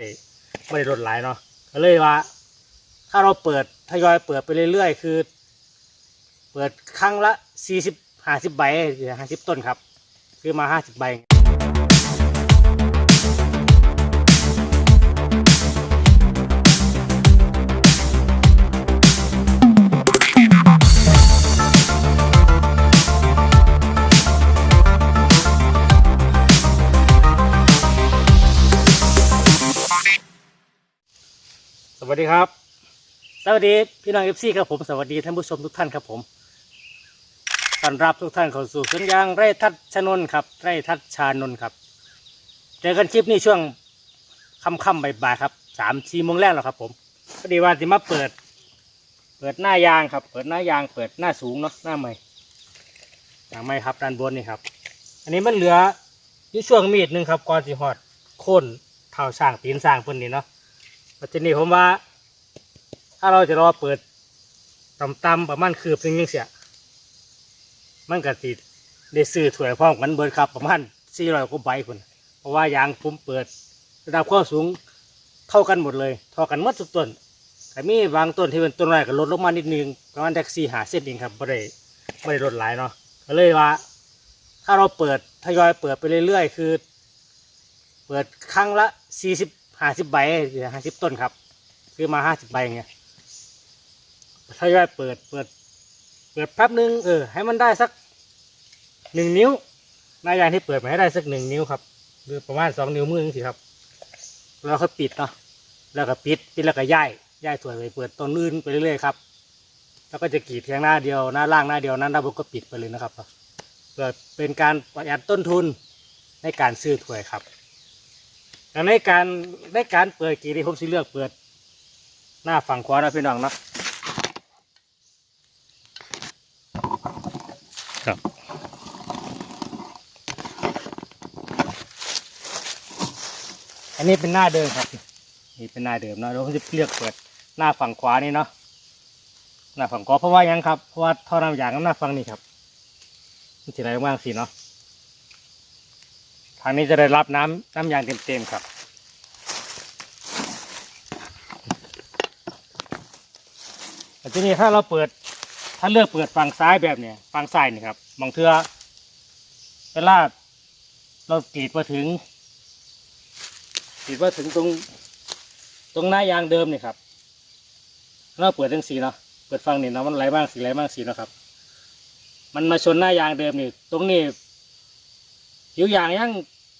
ได้ไม่ได้ลดหลายเนาะก็เลยว่า ถ้าเราเปิดทยอยเปิดไปเรื่อยๆ คือ เปิดครั้งละสี่สิบห้าสิบใบห้าสิบต้นครับ คือมาห้าสิบใบ วัสดีครับ สวัสดีพี่น้องเอฟซีครับผมสวัสดีท่านผู้ชมทุกท่านครับผมต้อนรับทุกท่านเข้าสู่สวนยางไร่ทัดชนนท์ครับ ไร่ทัดชานนท์ครับเจอกันคลิปนี้ช่วงค่ำๆบ่ายๆครับสามสี่โมงแรกแล้วครับ ผมพอดีว่าจะมาเปิด เปิดหน้ายางครับ เปิดหน้ายาง เปิดหน้าสูงเนาะหน้าใหม่หน้าใหม่ครับด้านบนนี่ครับ อันนี้มันเหลืออยู่ช่วงมีดหนึ่งครับก่อนสิฮอดโค่นเท้าสร้างตีนสร้างเพิ่นนี่เนาะ ปัจจุบันผมว่า ถ้าเราจะรอเปิดต่ำๆประมาณคืบนึงยังเสียมันก็ติดได้ซื้อถวยพร้อมกันเบิดครับ ประมาณสี่ร้อยกว่าใบคนเพราะว่ายางผมเปิด ระดับความสูงเท่ากันหมดเลยเท่ากันหมดทุกต้นแต่มีบางต้นที่เป็นต้นแรกก็ลดลงมานิดนึงประมาณแท็กซี่หาเส้นเองครับไม่ได้ไม่ได้ลดหลายเนาะก็เลยว่า ถ้าเราเปิดทยอยเปิดไปเรื่อยๆ คือ เปิดครั้งละสี่สิบ ห้าสิบใบห้าสิบต้นครับ ซื้อมาห้าสิบใบเงี้ยทยอยเปิดเปิด เปิดแป๊บนึงเออให้มันได้สักหนึ่งนิ้วหน้ายางที่เปิดมาให้ได้สักหนึ่งนิ้วครับหรือประมาณสองนิ้วมือสิครับ แล้วก็ปิดเนาะแล้วก็ปิดปิดแล้วก็ย้ายย้ายถวไปเปิดต้นอื่นไปเรื่อยๆครับ แล้วก็จะกรีดเพียงหน้าเดียวหน้าล่างหน้าเดียวหน้าด้าบนก็ปิดไปเลยนะครับเพื่อเป็นการประหยัดต้นทุนในการซื้อถวยครับ แต่ในการในการเปิดกี่ที่ผมสิเลือกเปิด หน้าฝั่งขวานะพี่น้องเนาะครับอันนี้เป็นหน้าเดิมครับ นี่เป็นหน้าเดิมเนาะเราจะเลือกเปิดหน้าฝั่งขวานี่เนาะหน้าฝั่งขวาเพราะว่ายังครับเพราะว่าท่อน้ำยางกับหน้าฝั่งนี่ครับมันจะไหลว่างสิเนาะ ทางนี้จะได้รับน้ำน้ำยางเต็มๆครับ แต่ทีนี้ถ้าเราเปิดถ้าเลือกเปิดฝั่งซ้ายแบบเนี้ยฝั่งซ้ายนี่ครับบางเทือเวลาเรากรีดมาถึงกรีดมาถึงตรงตรงหน้ายางเดิมนี่ครับเราเปิดทั้งสีเนาะเปิดฝั่งนี่เนาะมันไหลบ้างสีไหลบ้างสีเนาะครับ มันมาชนหน้ายางเดิมนี่ ตรงนี้ ผิวยางยัง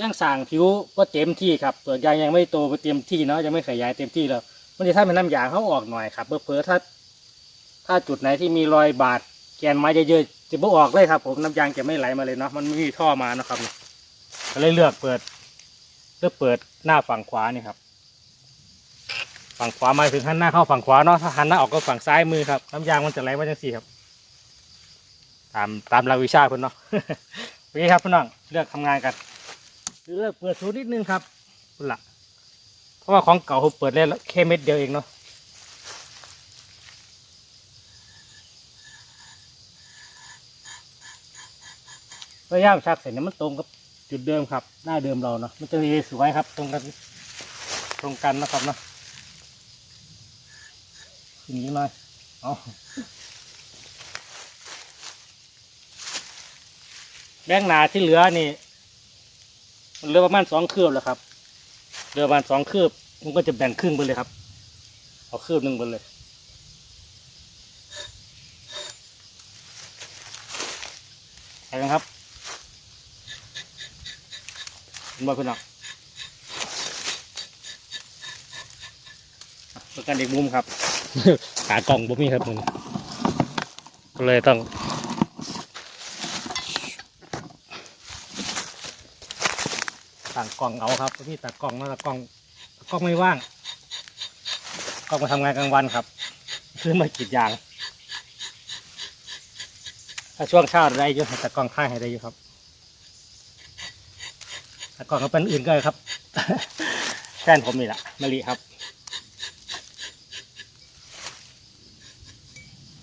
ยังสั่งผิวก็เต็มที่ครับตัวยางยังไม่โตไปเต็มที่เนาะยังไม่ขยายเต็มที่แล้วมันจะถ้าเป็นน้ำยางเขาออกหน่อยครับเพื่อถ้า ถ้าจุดไหนที่มีรอยบาดแกนไม้เยอะๆจะบ่ออกเลยครับ ผมน้ำยางจะไม่ไหลมาเลยเนาะมันไม่มีท่อมานะครับก็เลยเลือกเปิดเลือกเปิดหน้าฝั่งขวานี่ครับฝั่งขวาหมายถึงหันหน้าเข้าฝั่งขวาเนาะถ้าหันหน้าออกก็ฝั่งซ้ายมือครับน้ำยางมันจะไหลมาจังสี่ครับ ตามตามหลักวิชาเพิ่นเนาะ โอเครับพี่น้องเลือกทำงานกันเลือกเปิดสูนิดนึงครับพุ่นละเพราะว่าของเก่าผมเปิดได้แค่เม็ดเดียวเองเนาะพยายามชักเสร็จเนี่ยมันตรงกับจุดเดิมครับ หน้าเดิมเราเนาะมันจะมีสวยครับ ตรงกันตรงกันนะครับเนาะขึ้นนี้หน่อยเอา แบงหนาที่เหลือนี่มันเหลือประมาณสองคืบแล้วครับเหลือประมาณสองคืบมันก็จะแบ่งครึ่งไปเลยครับ เอาคืบหนึ่งไปเลยไปกันครับเห็นบ่พี่น้องประกันอีกมุมครับ ขากล่องบ่มีครับผมก็เลยต้อง ต่างกล่องเอาครับพี่ต่างกล่องนะแต่กล่องกล้องไม่ว่างกล้องมาทำงานกลางวันครับซื้อมากีดยาง ถ้าช่วงเช้าได้อยู่แต่กล้องค่ายให้ได้อยู่ครับแต่ก่อนก็เป็นอื่นก็ได้ครับแฟนผมนี่แหละมะลิครับ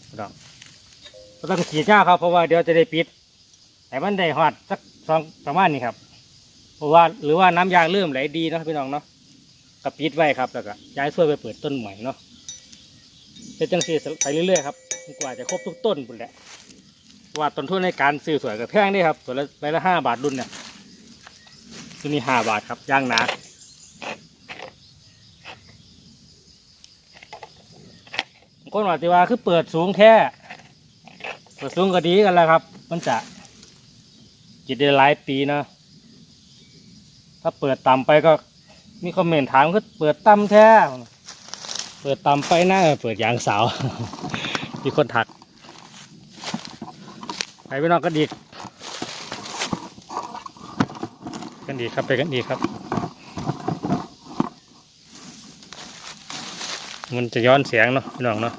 ก็ต้องก็ต้องขีดหญ้าครับเพราะว่าเดี๋ยวจะได้ปิด แต่มันได้หอดสักสองประมาณนี้ครับ ราะว่าหรือว่าน้ำยางเริ่มไหลดีเนาะพี่น้องเนาะกระปิดไว้ครับแล้วก็ย้ายถ้วยไปเปิดต้นใหม่เนาะเป็นจังสีไปเรื่อยๆครับกว่าจะครบทุกต้นปุ่นแหละว่าต้นทุนในการซื้อสวยกับแพงนี่ครับตัวละใบละห้าบาทรุ่นเนี่ยตัวนี้ห้าบาทครับย่างหนาบางคนว่าที่ว่าคือเปิดสูงแค่เปิดสูงก็ดีกันแล้วครับ มันจะจิตได้หลายปีเนาะ ถ้าเปิดต่ำไปก็มีคอมเมนต์ถามก็เปิดต่ำแท้ เปิดต่ำไปนะเออเปิดยางสาว มีคนถักไปไปนอกกันดีกันดีครับไปกันดีครับ มันจะย้อนเสียงเนาะพี่น้องเนาะ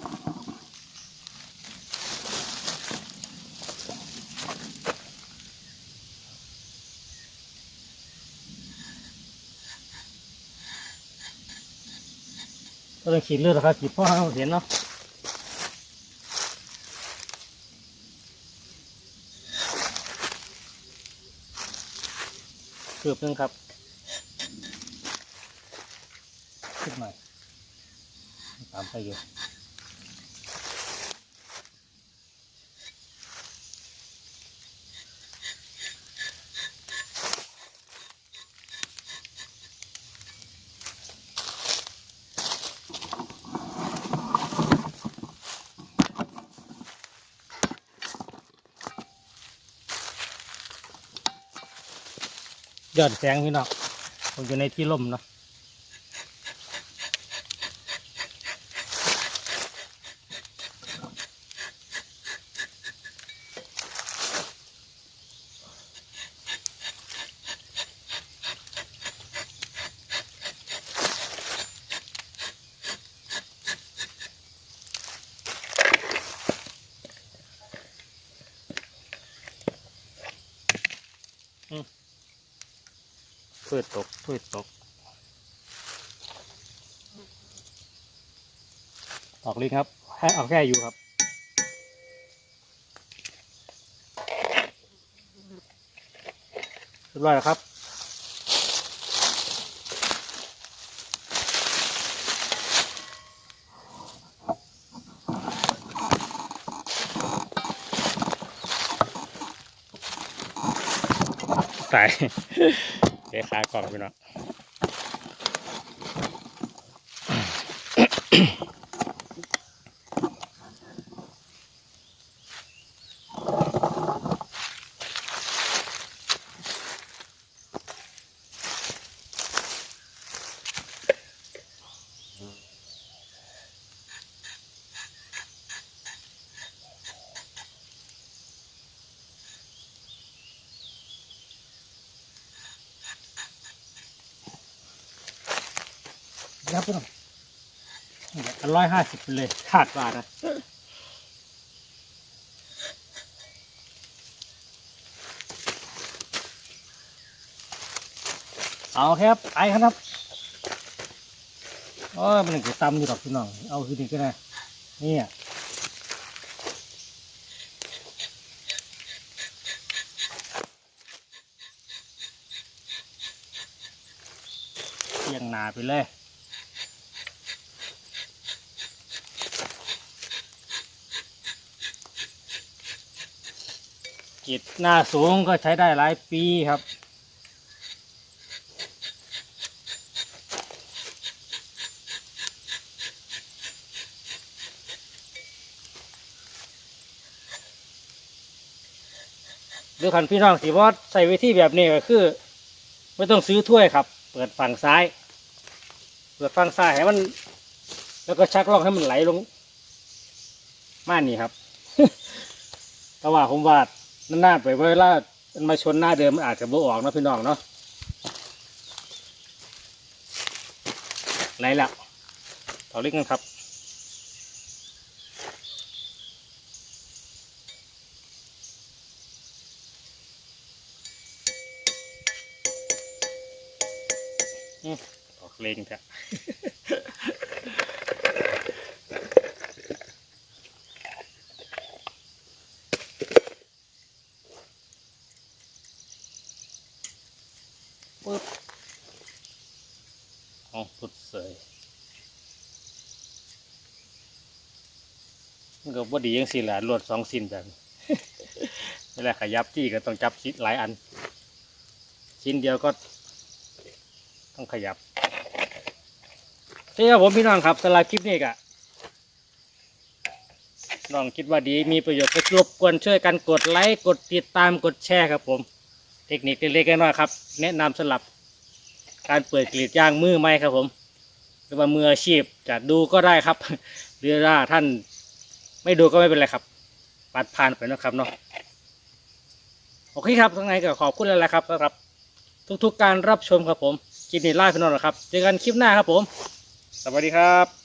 ก็ต้องขีดเลือดนะครับขีดพ่อให้เราเห็นเนาะเกือบนึงครับขึ้นหน่อยตามไปอยู่ ยอดแสงพี่น้องผมอยู่ในที่ร่มเนาะ พืชตกพืชตกออกลิงครับให้เอาแค่อยู่ครับเรียบร้อยแล้วครับตาย สียขากล่องพี่น้อง ครับพี่น้องอันร้อยห้าสิบเลยขาดบาทนะเอาครับไอ้ครับโอ้ยมันจะตำอยู่ดอกพี่น้อง เอาคือดีก็ได้นี่อะเอียงหนาไปเลย จิตหน้าสูงก็ใช้ได้หลายปีครับดี๋ยวคันพี่น้องสีวอดใส่วิธีแบบนี้ก็คือ ไม่ต้องซื้อถ้วยครับ เปิดฝั่งซ้าย เปิดฝั่งซ้ายให้มัน แล้วก็ชักลอกให้มันไหลลงม่านนี่ครับ แต่ว่าผมว่า หน้าไปเวลามันมาชนหน้าเดิมมันอาจจะบ่ออกนะพี่น้องเนาะไหนละต่อเล็กกันครับอืมออกเลงเถ อะปึ๊บเสยมันก็บ่ดียังสิแหละรวดสองสิ้นแบบนี้นี่แหละขยับจี้ก็ต้องจับชิ้นหลายอัน ชิ้นเดียวก็ต้องขยับนี่ครับผมพี่น้องครับสำหรับคลิปนี้กะน้องคิดว่าดีมีประโยชน์ก็รบกวนช่วยกันกดไลค์กดติดตามกดแชร์ครับผม เทคนิคเล็กๆน้อยๆครับ แนะนำสำหรับ การเปิดกรีดยางมือไหมครับผมหรือว่ามืออาชีพจะดูก็ได้ครับหรือว่าท่านไม่ดูก็ไม่เป็นไรครับ ปัดผ่านไปนะครับเนาะโอเคครับทั้งไงก็ขอบคุณแล้วแหละครับสำหรับ ทุกๆการรับชมครับผมคลิปนี้ลาไปนอนะครับ เจอกันคลิปหน้าครับผม สวัสดีครับ